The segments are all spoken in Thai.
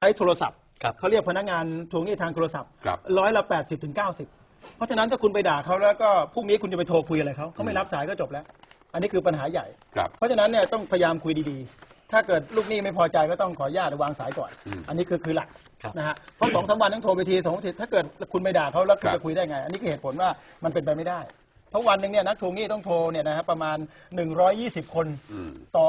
ใช้โทรศัพท์ครับเขาเรียกพนักงานทวงหนี้ทางโทรศัพท์ครับร้อยละ 80ถึง90 เพราะฉะนั้นถ้าคุณไปด่าเขาแล้วก็พรุ่งนี้คุณจะไปโทรคุยอะไรเขาเขาไม่รับสายก็จบแล้ว อันนี้คือปัญหาใหญ่ ครับเพราะฉะนั้นเนี่ยต้องพยายามคุยดีๆ ถ้าเกิดลูกหนี้ไม่พอใจก็ต้องขออนุญาตวางสายก่อน อืมอันนี้คือคือหลักครับ นะฮะเพราะสองสามวันต้องโทรไปทีสองทีถ้าเกิดคุณไม่ด่าเขาแล้วคุณครับ จะคุยได้ไง อันนี้คือเหตุผลว่ามันเป็นไปไม่ได้ เพราะวันหนึ่งเนี่ยนักทวงหนี้ต้องโทรเนี่ยนะฮะประมาณ 120 คนอืม ต่อ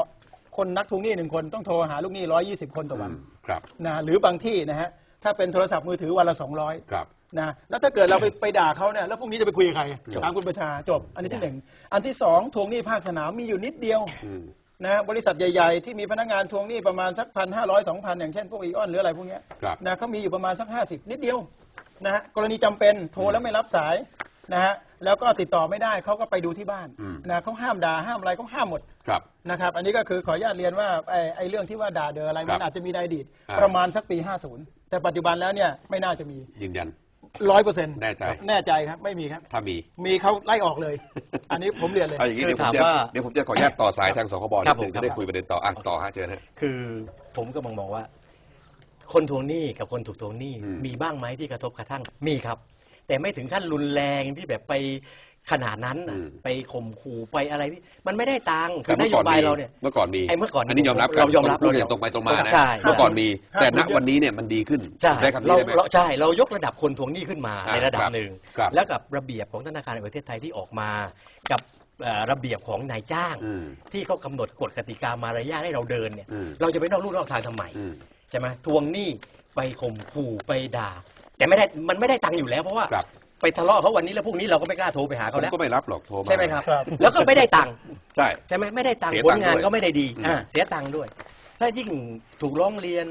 คนนักทวงหนี้หนึ่งคนต้องโทรหาลูกหนี้120คนต่ออืวันมครับนะหรือบางที่นะฮะถ้าเป็นโทรศัพท์มือถือวันละ200ครับนะแล้วถ้าเกิดเราไปไปด่าเขาเนี่ยแล้วพรุ่งนี้จะไปคุยกับใครจบถามคุณประชาจบ อันนี้ที่หนึ่งอันที่สองทวงหนี้ภาคสนามมีอยู่นิดเดียวอืมนะบริษัทใหญ่ๆ ที่มีพนักงานทวงหนี้ประมาณสักพันห้าร้อยสองพันอย่างเช่นพวกอีออนหรืออะไรพวกเนี้ยครับนะเขามีอยู่ประมาณสักห้าสิบนิดเดียวนะฮะกรณีจำเป็นโทรแล้วไม่รับสายนะฮะ แล้วก็ติดต่อไม่ได้เขาก็ไปดูที่บ้านอืม นะเขาห้ามด่าห้ามอะไรเขาห้ามหมดครับ นะครับ อันนี้ก็คือขออนุญาตเรียนว่าไอ้ไอ้เรื่องที่ว่าด่าเดออะไรครัมับนอาจจะมีในอดีตอ่า ประมาณสักปี 50 แต่ปัจจุบันแล้วเนี่ยไม่น่าจะมียืนยัน ร้อยเปอร์เซ็นต์แน่ใจ แน่ใจครับไม่มีครับ ถ้ามีมีเขาไล่ออกเลย อันนี้ผมเรียนเลย เอาอย่างนี้คือเดี๋ยวผมถามจะว่าเดี๋ยวผมจะขออนุญาตต่อสายทางสคบครันิบดนึงผม จะได้ครับคุยประเด็นต่ออะต่อฮะเจอนะ คือผมก็มองมองว่า คนทวงหนี้กับคนถูกทวงหนี้อืม มีบ้างไหมที่กระทบกระทั่งมีครับ แต่ไม่ถึงขั้นรุนแรงที่แบบไปขนาดนั้นน่ะไปข่มขู่ไปอะไรที่มันไม่ได้ตังค์คืแต่อนเมื่โยอก่อนบายมีเราเนี่ย เมื่อก่อนมีไอ้เมื่อก่อนอันนี้ยอมรับเรายอมรับพูดเราอย่างตรงไปตรงมานะใช่ เมื่อก่อนมีครับแต่ณผมวันนี้เนี่ยมันดีขึ้นใช่ได้คำนี้เราได้ไหม เราใช่เรายกระดับคนทวงหนี้ขึ้นมาอ่าในระดับครับหนึ่งครับแล้วกับระเบียบของธนาคารแห่งประเทศไทยที่ออกมา กับเอ่อระเบียบของนายจ้าง อืมที่เขากำหนดกฎกติกามารยาทให้เราเดินเนี่ยอืม เราจะไปนอกลู่นอกทางทำไมอืม ใช่ไหมทวงหนี้ไปข่มขู่ไปด่า แต่ไม่ได้มันไม่ได้ตังค์อยู่แล้วเพราะว่าครับ ไปทะเลาะเขาวันนี้แล้วพรุ่งนี้เราก็ไม่กล้าโทรไปหาผเขามแล้วก็ไม่รับหรอกโทรมาใช่ไหมครับ ครับ แล้วก็ไม่ได้ตังค์ใช่ ใช่ไหมไม่ได้ตังค์เสียผตัลงค์งานด้วยก็ไม่ได้ดีอืม อ่าเสียตังค์ด้วย ถ้ายิ่งถูกร้องเรียน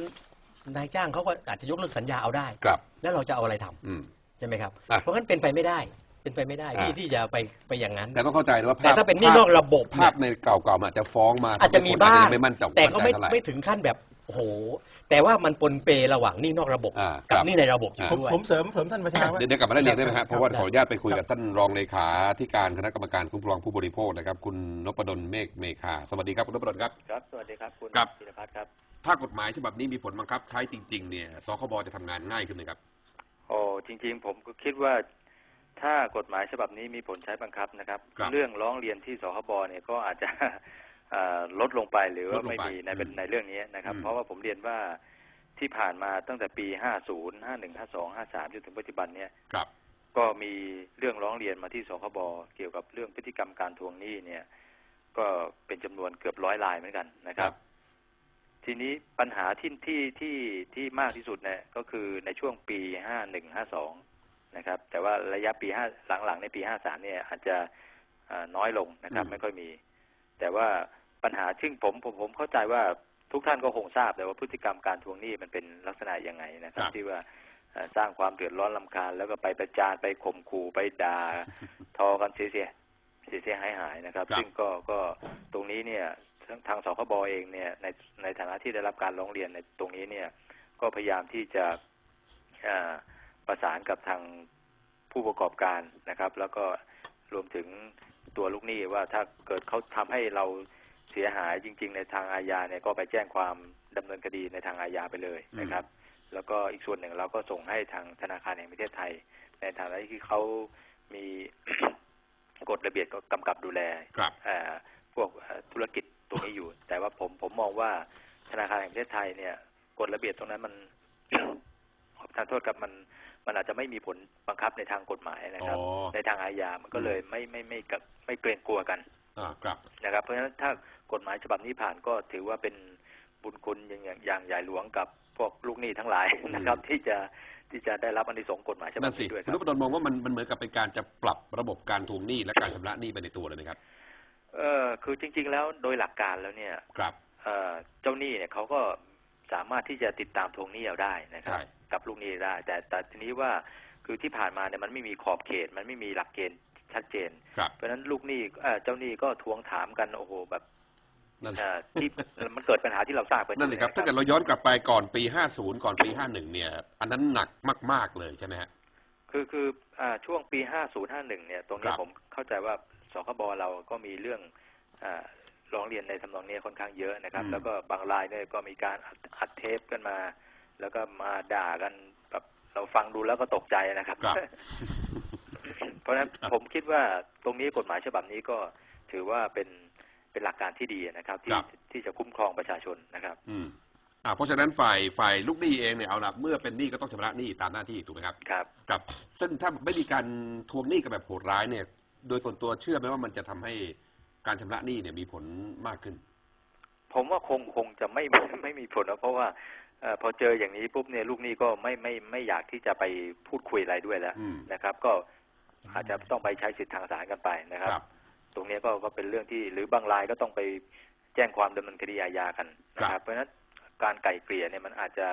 นายจ้างเขาก็อาจจะยกเลิกสัญญาเอาได้ ครับ แล้วเราจะเอาอะไรทำอืม ใช่ไหมครับ อะเพราะงั้นเป็นไปไม่ได้ เป็นไปไม่ได้ที่อะ ที่จะไปไปอย่างนั้น แต่ต้องเข้าใจนะว่าภาแต่พถ้าเป็นหนี้นอกระบบภาพในเก่าๆมันอาจจะฟ้องมาอาจจะมีบ้าง ทำให้คนอจจะไม่มั่นใจแต่ก็ไม่นใจเท่าหร่ ไม่ถึงขั้นแบบโอ้โห แต่ว่ามันปนเประหว่างหนี้นอกระบบอ่ากับครับ หนี้ในระบบอยู่อ่าผมด้วย ผมเสริมเสริมท่านประชาว่า เดี๋ยวเดี๋ยวกลับมาได้เรียนได้ไหมครับเพราะว่าได้ ขออนุญาตไปคุยกับท่านรองเลขาธิการคณะกรรมการคุ้มครองผู้บริโภคนะครับ คุณนพดลเมฆเมฆาสวัสดีครับคุณนพดลครับ ครับ สวัสดีครับ คุณครับ ธีรพัฒน์ครับ ถ้ากฎหมายฉบับนี้มีผลบังคับ ใช้จริงๆเนี่ยสคบจะทำงานง่ายขึ้นไหมครับ โอ้จริง ๆ ผมก็คิดว่า ถ้ากฎหมายฉบับนี้มีผลใช้บังคับนะครับ ครับ เรื่องร้องเรียนที่สคบเนี่ยก็อาจจะเอ่อ ลดลงไปหรือลว่าดลงไม่ไปมีในเป็นอืมในเรื่องนี้นะครับอืมเพราะว่าผมเรียนว่าที่ผ่านมาตั้งแต่ปี 50 51 52 53จนถึงปัจจุบันเนี่ยครับก็มีเรื่องร้องเรียนมาที่สคบเกี่ยวกับเรื่องพฤติกรรมการทวงหนี้เนี่ย ก็เป็นจำนวนเกือบร้อยรายเหมือนกันนะครับ ทีนี้ปัญหาที่ที่ที่ที่มากที่สุดเนี่ยก็คือในช่วงปีห้าหนึ่งห้าสองนะครับ แต่ว่าระยะปีห้าหลังๆในปีห้าสามเนี่ยอาจจะเอ่อน้อยลงนะครับอืมไม่ค่อยมี แต่ว่าปัญหาซึ่งผมผมผมเข้าใจว่าทุกท่านก็คงทราบแต่ว่าพฤติกรรมการทวงหนี้มันเป็นลักษณะยังไงนะครับ ที่ว่าเอ่อสร้างความเดือดร้อนลำคาญ แล้วก็ไปประจานไปข่มขู่ไปด่าทอกันเสียเสียเสียเสียหายหายๆนะครับครับ ซึ่งก็ก็ตรงนี้เนี่ยทางทางสคบเองเนี่ยในในฐานะที่ได้รับการร้องเรียนในตรงนี้เนี่ยก็พยายามที่จะเอ่อประสานกับทางผู้ประกอบการนะครับ แล้วก็รวมถึง ตัวลูกหนี้ว่าถ้าเกิดเขาทำให้เราเสียหายจริง ๆ ในทางอาญาเนี่ยก็ไปแจ้งความดำเนินคดีในทางอาญาไปเลยนะครับ แล้วก็อีกส่วนหนึ่งเราก็ส่งให้ทางธนาคารแห่งประเทศไทย ในฐานะที่เขามีกฎระเบียบกำกับดูแลครับเอ่อพวกเอ่อธุรกิจตรงนี้อยู่ แต่ว่าผมผมมองว่าธนาคารแห่งประเทศไทยเนี่ยกฎระเบียบตรงนั้นมันขอประทานโทษครับมัน มันอาจจะไม่มีผลบังคับในทางกฎหมายนะครับอ๋อในทางอาญามันก็เลยไม่ไม่ไม่กับไม่เกรงกลัวกันอ่าครับนะครับ เพราะฉะนั้นถ้ากฎหมายฉบับนี้ผ่านก็ถือว่าเป็นบุญคุณอย่างอย่างอย่างใหญ่หลวงกับพวกลูกหนี้ทั้งหลายนะครับที่จะที่จะได้รับอันนี้สงส์กฎหมายฉบันั่บนสินี้ด้วยคคุณรันบพดลมองว่ามันมันเหมือนกับเป็นการจะปรับระบบการทวงหนี้และการชำระหนี้ไปในตัวเลยไหมครับเออคือจริง ๆ แล้วโดยหลักการแล้วเนี่ยครับเอ่อเจ้าหนี้เนี่ยเขาก็สามารถที่จะติดตามทวงหนี้เอาได้นะครับใช่ กับลูกหนี้ได้ แต่แต่ทีนี้ว่าคือที่ผ่านมาเนี่ยมันไม่มีขอบเขต มันไม่มีหลักเกณฑ์ชัดเจนครับเพราะฉะนั้นลูกหนี้เอ่อเจ้าหนี้ก็ทวงถามกันโอ้โหแบบนั่นเอ่อที่มันเกิดปัญหาที่เราทราบกันนั่นเลยครับอยู่ถ้าเกิดเราย้อนกลับไปก่อนปี 50 ก่อนปี 51 เนี่ย อันนั้นหนักมาก ๆ เลยใช่ไหมฮะคือคืออ่าช่วงปี 5051 เนี่ย ตรงคนี้รับผมเข้าใจว่าสคบเราก็มีเรื่องอาร้องเรียนในทำนองนี้ค่อนข้างเยอะนะครับอืมแล้วก็บางรายเนี่ยก็มีการอัดอัดเทปกันมา แล้วก็มาด่ากันแบบเราฟังดูแล้วก็ตกใจนะครับครับ เพราะฉะนั้นผมคิดว่าตรงนี้กฎหมายฉบับนี้ก็ถือว่าเป็นเป็นหลักการที่ดีนะครับ ที่ครับที่จะคุ้มครองประชาชนนะครับ อืมอ่าเพราะฉะนั้นฝ่ายฝ่ายลูกหนี้เองเนี่ยเอาละเมื่อเป็นหนี้ก็ต้องชำระหนี้ตามหน้าที่ถูกไหมครับครับครับ ซึ่งถ้าไม่มีการทวงหนี้กันแบบโหดร้ายเนี่ย โดยส่วนตัวเชื่อไหมว่ามันจะทำให้การชำระหนี้เนี่ยมีผลมากขึ้น ผมว่าคงคงจะไม่ไม่มีผลนะเพราะว่าเอ่อพอเจออย่างนี้ปุ๊บเนี่ยลูกหนี้ก็ไม่ไม่ไม่อยากที่จะไปพูดคุยอะไรด้วยแล้วอืมนะครับ ก็อาจจะต้องไปใช้สิทธิทางศาลกันไปนะครับครับ ตรงนี้ก็ก็เป็นเรื่องที่หรือบางรายก็ต้องไปแจ้งความดำเนินคดีอาญากันนะคครัรับบเพราะฉะนั้นการไกล่เกลี่ยเนี่ยมันอาจจะ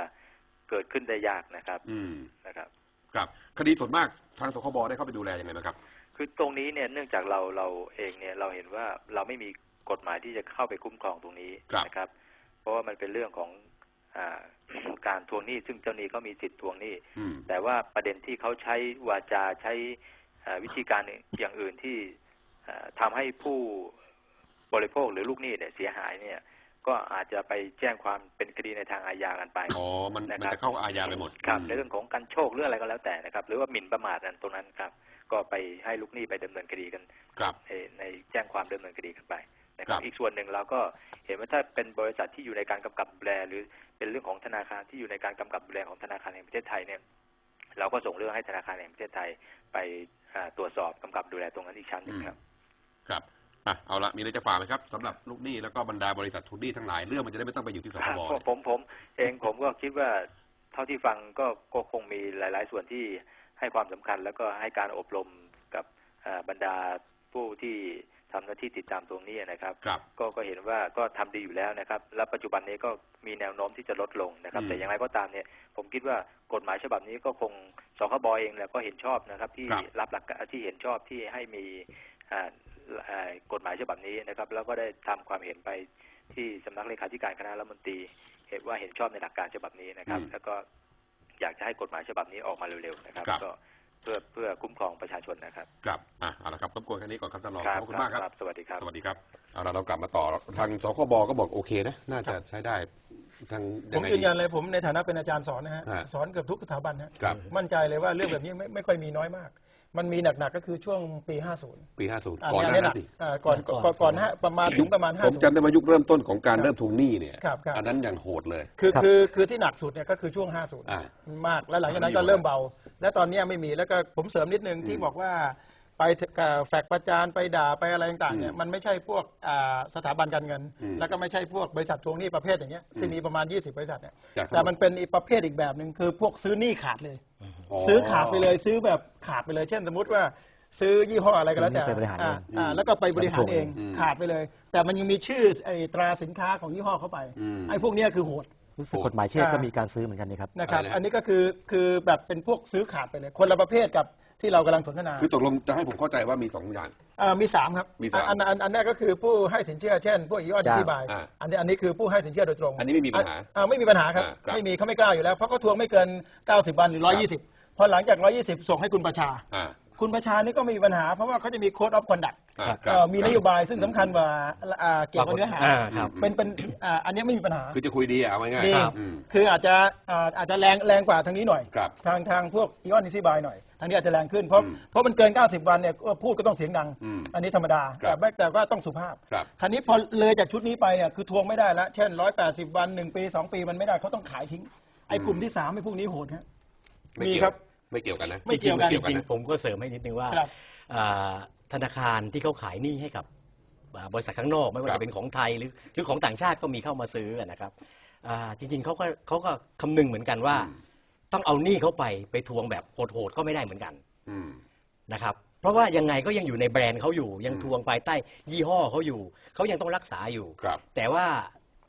เกิดขึ้นได้ยากนะครับ อืมนะครับ ครับ คดีส่วนมากทางสคบได้เข้าไปดูแลยังไงนะครับ คือตรงนี้เนี่ยเนื่องจากเราเราเองเนี่ยเราเห็นว่าเราไม่มีกฎหมายที่จะเข้าไปคุ้มครองตรงนี้ครับนะครับ เพราะว่ามันเป็นเรื่องของอา การทวงหนี้ซึ่งเจ้าหนี้เขามีสิทธิ์ทวงหนี้อืมแต่ว่าประเด็นที่เขาใช้วาจาใช้อ่าวิธีการอย่างอื่นที่อ่าทำให้ผู้บริโภคหรือลูกหนี้เนี่ยเสียหายเนี่ย ก็อาจจะไปแจ้งความเป็นคดีในทางอาญากันไปอ๋อมันนะมันครับจะเข้าอาญาไปหมดครับอืมในเรื่องของการโชคหรืออะไรก็แล้วแต่นะครับ หรือว่าหมิ่นประมาทนั้นตรงนั้นครับ ก็ไปให้ลูกหนี้ไปดำเนินคดีกันครับในในแจ้งความดำเนินคดีกันไป นะครัครับบอีกส่วนหนึ่งเราก็เห็นว่าถ้าเป็นบริษัทที่อยู่ในการกำกับดูแลหรือเป็นเรื่องของธนาคารที่อยู่ในการกำกับดูแลของธนาคารแห่งประเทศไทยเนี่ยเราก็ส่งเรื่องให้ธนาคารแห่งประเทศไทยไปอ่าตรวจสอบกำกับดูแลตรงนั้นอีกชั้นหนึ่งครับ ครับอะเอาละมีอะไรจะฝากไหมครับสำหรับลูกหนี้แล้วก็บรรดาบริษัททุนหนี้ทั้งหลายเรื่องมันจะได้ไม่ต้องไปอยู่ที่สคบครับเนี่ยผมผม เองผมก็คิดว่าเท่าที่ฟังก็ก็คงมีหลาย ๆ ส่วนที่ให้ความสำคัญ แล้วก็ให้การอบรมกับอ่าบรรดาผู้ที่ ทำหน้าที่ติดตามตรงนี้นะครับครับก็ก็เห็นว่าก็ทำดีอยู่แล้วนะครับ และปัจจุบันนี้ก็มีแนวโน้มที่จะลดลงนะครับอืมแต่อย่างไรก็ตามเนี่ยผมคิดว่ากฎหมายฉบับนี้ก็คงสคบเองแหละก็เห็นชอบนะครับ ที่ครับรับหลักการที่เห็นชอบที่ให้มีอ่าอ่ากฎหมายฉบับนี้นะครับ แล้วก็ได้ทำความเห็นไปที่สำนักเลขาธิการคณะรัฐมนตรี เห็นว่าเห็นชอบในหลักการฉบับนี้นะครับอืมแล้วก็อยากจะให้กฎหมายฉบับนี้ออกมาเร็วๆนะครับครับก็ เพื่อเพื่อคุ้มครองประชาชนนะครับครับอะเอาละครับรบกวนแค่นี้ก่อนครับท่านรองครัขอบคุณมากครับ สวัสดีครับ สวัสดีครับเอาละเรากลับมาต่อทางสคบก็บอกโอเคนะ น่าจะใช้ได้ทางผยังมไงยืนยันดีเลยผมในฐานะเป็นอาจารย์สอนนะฮะฮะสอนเกือบทุกสถาบันฮะครับมั่นใจเลยว่าเรื่องแบบนี้ไม่ไม่ค่อยมีน้อยมาก มันมีหนักๆก็คือช่วงปี 50 ปี 50อ่าก่อนหน้าเยนั้นหสิอ่าก่อนก่อนก่อนฮะประมาณถึงประมาณผมจำได้ว่ายุคเริ่มต้นของการเริ่มทวงหนี้เนี่ยครับครับ อันนั้นอย่างโหดเลย50คือครับคือคือที่หนักสุดเนี่ยก็คือช่วง อ่า50 มาก แล้วหลังจากนั้นก็อันนี้อยู่เริ่มเบา และตอนเนี้ยไม่มีแล้วก็ผมเสริมนิดนึงที่บอกว่า ไปกับแฟกประจานไปด่าไปอะไรต่างๆเนี่ยอืมมันไม่ใช่พวกอ่าสถาบันการเงินอืมแล้วก็ไม่ใช่พวกบริษัททวงหนี้ประเภทอย่างเงี้ยซึ่งมีประมาณ 20 บริษัทเนี่ยจากทั้งหมดแต่มันเป็นอีกประเภทอีกแบบหนึ่งคือพวกซื้อหนี้ขาดเลยอ๋อซื้อขาดไปเลยซื้อแบบขาดไปเลย เช่นสมมติว่าซื้อยี่ห้ออะไรก็แล้วแต่ซื้อนี่ไปบริหารเองอ่าแล้วก็ไปบริหารเองอืมขาดไปเลย แต่มันยังมีชื่อไอ้ตราสินค้าของยี่ห้อเข้าไปอืมไอ้พวกเนี้ยคือโหดรู้สึกกฎหมายเช่ก็อ่ามีมีการซื้อเหมือนกันนี่ครับนะครับอะไรนะอันนี้ก็คือคือแบบเป็นพวกซื้อขาดไปเลย คนละประเภทกับ ที่เรากำลังสนทนาคือตกลงจะให้ผมเข้าใจว่ามีสองอย่างอ่ามีสามครับมีสามอันอันอันอันแรกก็คือผู้ให้สินเชื่อเช่นพวกอีออนจ้าง ที่บายอ่าอันนี้อันนี้คือผู้ให้สินเชื่อโดยตรงอันนี้ไม่มีปัญหาอ่าไม่มีปัญหาครับอ่าครับไม่มีเขาไม่กล้าอยู่แล้วเพราะเขาทวงไม่เกิน 90 วันหรือ 120 พอหลังจาก 120 ส่งให้คุณประชา อ่า คุณประชานี่ก็ไม่มีปัญหา เพราะว่าเขาจะมีโค้ดออฟคอนดักอ่าครับมีนโยบายซึ่งสำคัญกว่าอ่าเกี่ยวกับเนื้อหาอ่าครับ เป็นเป็นอ่าอันนี้ไม่มีปัญหา คือจะคุยดีอะเอาง่ายดีๆอืม คืออาจจะอ่าอาจจะแรงแรงกว่าทางนี้หน่อย ครับทางทางพวกอีออนนิซี่บายหน่อย ทางนี้อาจจะแรงขึ้น เพราะอืมเพราะมันเกิน 90 วันเนี่ยพูดก็ต้องเสียงดัง อืมอันนี้ธรรมดา ครัแต่บไม่แต่ว่าต้องสุภาพครับ คราวนี้พอเลยจากชุดนี้ไปเนี่ยคือทวงไม่ได้แล้วเช่น 180 วัน 1 ปี 2 ปีมันไม่ได้เขาต้องขายทิ้ง ไอ้กลุ่มที่3ไอ้พวกนี้โหดฮะไม่มีเกี่ยวครับ ไม่เกี่ยวกันนะไม่เกี่ยวกันจริงๆผมก็เสริมให้นิดนึงว่าครับอ่าธนาคารที่เขาขายหนี้ให้กับอ่าบริษัทข้างนอกไม่ว่าครับจะเป็นของไทยหรือหรือของต่างชาติก็มีเข้ามาซื้อนะครับอ่าจริงๆเขาก็เขาก็คำนึงเหมือนกันว่า ต้องเอาหนี้เขาไปไปทวงแบบโหดๆก็ไม่ได้เหมือนกันอืมนะครับเพราะว่ายังไงก็ยังอยู่ในแบรนด์เขาอยู่ ยังทวงภายใต้ยี่ห้อเขาอยู่เขายังต้องรักษาอยู่ครับแต่ว่า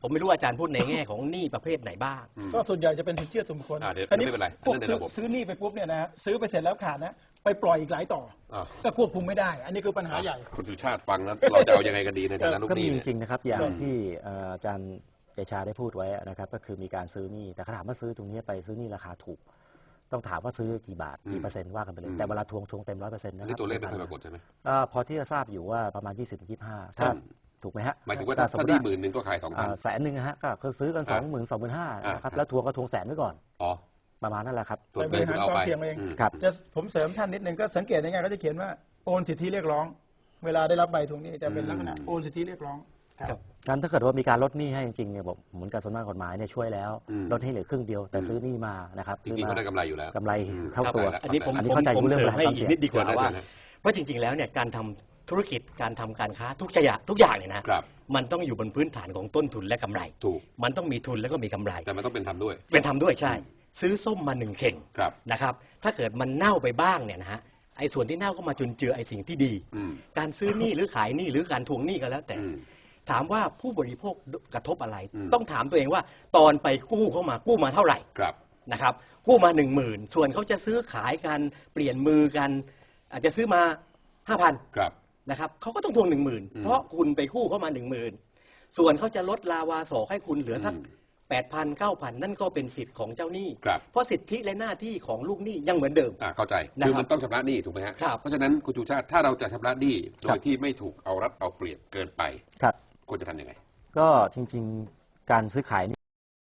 ผมไม่รู้อาจารย์พูดในแง่ของหนี้ประเภทไหนบ้าง ก็ส่วนใหญ่จะเป็นสินเชื่อส่วนบุคคลอ่าเดี๋ยวคราวนี้ไม่เป็นไรพวกอันนั้นในซื้อระบบซื้อหนี้ไปปุ๊บเนี่ยนะฮะซื้อไปเสร็จแล้วขาดนะ ไปปล่อยอีกหลายต่ออ่าก็ควบคุมไม่ได้ อันนี้คือปัญหาใหญ่ คุณสุชาติฟังแล้วเราจะเอายังไงกันดีในฐานะลูกก็หมีนี้จเนี่ย ริงๆนะครับอย่าครังบที่เอ่ออาจารย์เดชาได้พูดไว้นะครับก็คือมีการซื้อหนี้แต่เขาถามว่าซื้อตรงนี้ไปซื้อหนี้ราคาถูก ต้องถามว่าซื้อกี่บาทอืมกี่เปอร์เซ็นต์ว่ากันไปเลอืยมแต่เวลาทวงทวงเต็มร้อยเปอร์เซ็นต์อันะนครันี้บตัวเลขไม่เคยปรากฏใช่ไหม เอ่อพอที่จะทราบอยู่ว่าประมาณ 20-25 ถ้าต้น ถูกไหมฮะหมายถึงว่าถ้าถ้าสมมถ้าตินี่ว่าหมื่นหนึ่งก็ขายสองพันอ่าแสนหนึ่งนะฮะก็คือซื้อกันสองอ่าหมื่นสองหมื่นห้าอ่านะครับอ่าแล้วทวงก็ทวงแสนไว้ก่อนอ๋อประมาณนั่นแหละครับส่วนไปเกินบริคุณหารเอาไปความเสี่ยงเองอืมครับ จะผมเสริมท่านนิดนึงก็สังเกตยังไงก็จะเขียนว่าโอนสิทธิเรียกร้อง เวลาได้รับใบทวงหนี้จะเป็นลักษณะอืมโอนสิทธิเรียกร้องครับ งั้นถ้าเกิดว่ามีการลดหนี้ให้จริงๆเนี่ยบอกเหมือนกับสำนักกฎหมายเนี่ยช่วยแล้วอืม ลดให้เหลือครึ่งเดียวแต่อืมซื้อหนี้มานะครับจริงๆเขาได้กำไรอยู่แล้ว กำไรอืม เท่าตัวครับอันนี้ผมอันนี้ผมเข้าใจผมเรื่องเสริบมริหารให้ความอีเสี่กยงนิดดีกว่าเชิญนะว่า เชิญนะว่าจริง ๆ แล้วเนี่ยการทำ ธุรกิจการทำการค้าทุกอย่างทุกอย่างเนี่ยนะครับ มันต้องอยู่บนพื้นฐานของต้นทุนและกำไร ถูก มันต้องมีทุนแล้วก็มีกำไร แต่มันต้องเป็นธรรมด้วย เป็นทำด้วยใช่ ซื้อส้มมาหนึ่งเข่งครับนะครับ ถ้าเกิดมันเน่าไปบ้างเนี่ยนะฮะไอ้ส่วนที่เน่าก็มาจุนเจือไอ้สิ่งที่ดีอืมการซื้อหนี้หรือขายหนี้หรือการทวงหนี้ก็แล้วแต่อืมถามว่าผู้บริโภคกระทบอะไรอืมต้องถามตัวเองว่าตอนไปกู้เข้ามากู้มาเท่าไหร่ครับนะครับ กู้มา1 0,000ส่วนเขาจะซื้อขายกันเปลี่ยนมือกัน อาจจะซื้อมา5,000ครับ นะครับเขาก็ต้องทวง1 0,000เพราะคุณไปกู้เข้ามา10,000ส่วนเขาจะลดลาวาสอกให้คุณเหลือสักอืม8,000 9,000นั่นก็เป็นสิทธิ์ของเจ้าหนี้ ครับ เพราะสิทธิและหน้าที่ของลูกหนี้ยังเหมือนเดิม อ่าเข้าใจนะครับคือมันต้องชำระหนี้ถูกไหมฮะ ครับเพราะฉะนั้นคุณชูชาติถ้าเราจะชำระหนี้โดครัยบที่ไม่ถูกเอารัดเอาเปรียบเกินไปครับ ควรจะทำยังไง ก็จริง ๆ การซื้อขาย